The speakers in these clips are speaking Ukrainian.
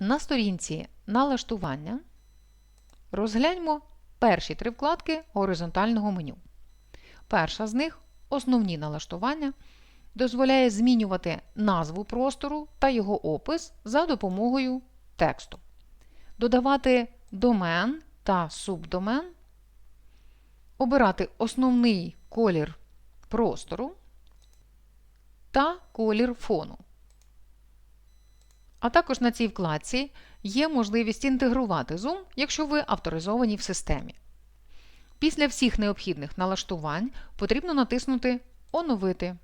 На сторінці налаштування розгляньмо перші три вкладки горизонтального меню. Перша з них основні налаштування дозволяє змінювати назву простору та його опис за допомогою тексту, додавати домен та субдомен, обирати основний колір простору та колір фону. А також на цій вкладці є можливість інтегрувати Zoom, якщо ви авторизовані в системі. Після всіх необхідних налаштувань потрібно натиснути Оновити.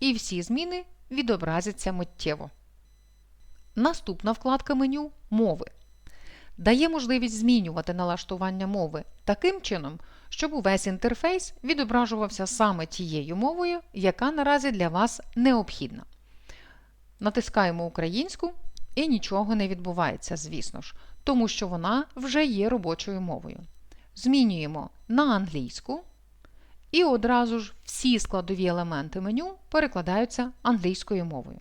І всі зміни відобразяться миттєво. Наступна вкладка меню Мови дає можливість змінювати налаштування мови таким чином, щоб увесь інтерфейс відображувався саме тією мовою, яка наразі для вас необхідна. Натискаємо українську і нічого не відбувається, звісно ж, тому що вона вже є робочою мовою. Змінюємо на англійську, і одразу ж всі складові елементи меню перекладаються англійською мовою.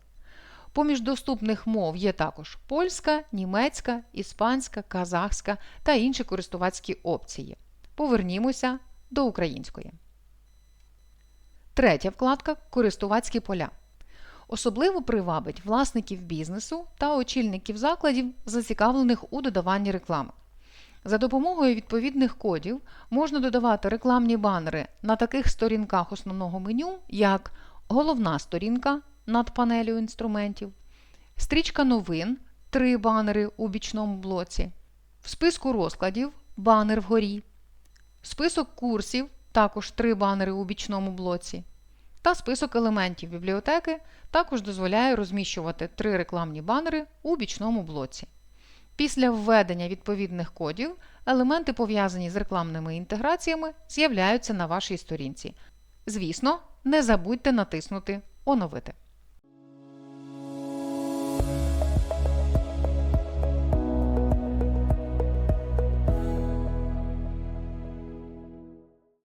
Поміж доступних мов є також польська, німецька, іспанська, казахська та інші користувацькі опції. Повернімося до української. Третя вкладка Користувацькі поля. Особливо привабить власників бізнесу та очільників закладів, зацікавлених у додаванні реклами. За допомогою відповідних кодів можна додавати рекламні банери на таких сторінках основного меню, як головна сторінка над панелью інструментів, стрічка новин, три банери у бічному блоці, в списку розкладів банер вгорі, список курсів, також три банери у бічному блоці, та список елементів бібліотеки також дозволяє розміщувати три рекламні банери у бічному блоці. Після введення відповідних кодів елементи, пов'язані з рекламними інтеграціями, з'являються на вашій сторінці. Звісно, не забудьте натиснути Оновити.